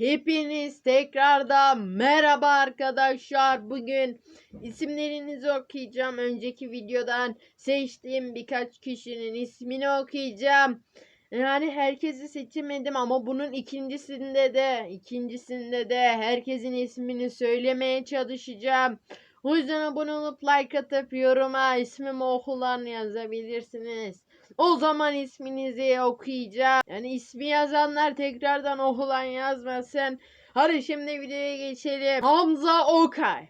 Hepiniz tekrardan merhaba arkadaşlar. Bugün isimlerinizi okuyacağım. Önceki videodan seçtiğim birkaç kişinin ismini okuyacağım. Yani herkesi seçemedim ama bunun ikincisinde de ikincisinde de herkesin ismini söylemeye çalışacağım. O yüzden abone olup like atıp yoruma ismimi okulan yazabilirsiniz. O zaman isminizi okuyacağım. Yani ismi yazanlar tekrardan okulan yazmasın. Hadi şimdi videoya geçelim. Hamza Okay.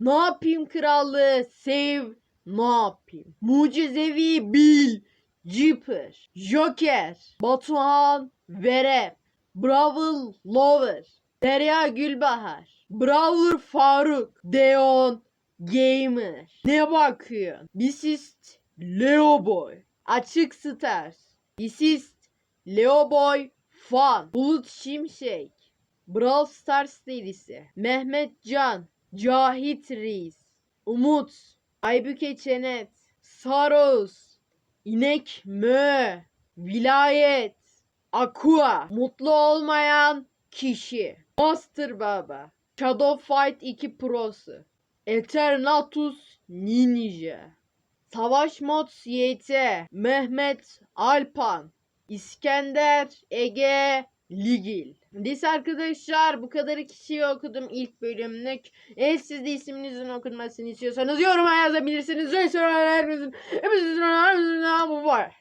Ne yapayım krallığı? Sev. Ne yapayım? Mucizevi Bil. Jipper. Joker. Batuhan. Verep. Brawl Lover. Derya Gülbahar. Brawler Faruk. Deon. Gamer. Ne bakıyorsun? Bisist. Leo Boy. Açık Stars. Bisist. Leo Boy. Fan. Bulut Şimşek. Brawl Stars delisi. Mehmet Can. Cahit Reis. Umut. Aybüke Çenet. Saros. İnek Mö. Vilayet. Aqua. Mutlu olmayan kişi. Master Baba. Shadow Fight 2 Pro'su. Eternatus Ninja. Savaş Mods YT. Mehmet Alpan. İskender Ege Ligil. Neyse arkadaşlar bu kadar kişiyi okudum ilk bölümlük. Eğer siz de isminizin okunmasını istiyorsanız yoruma yazabilirsiniz. Ve hepinizin hepinizin bu var.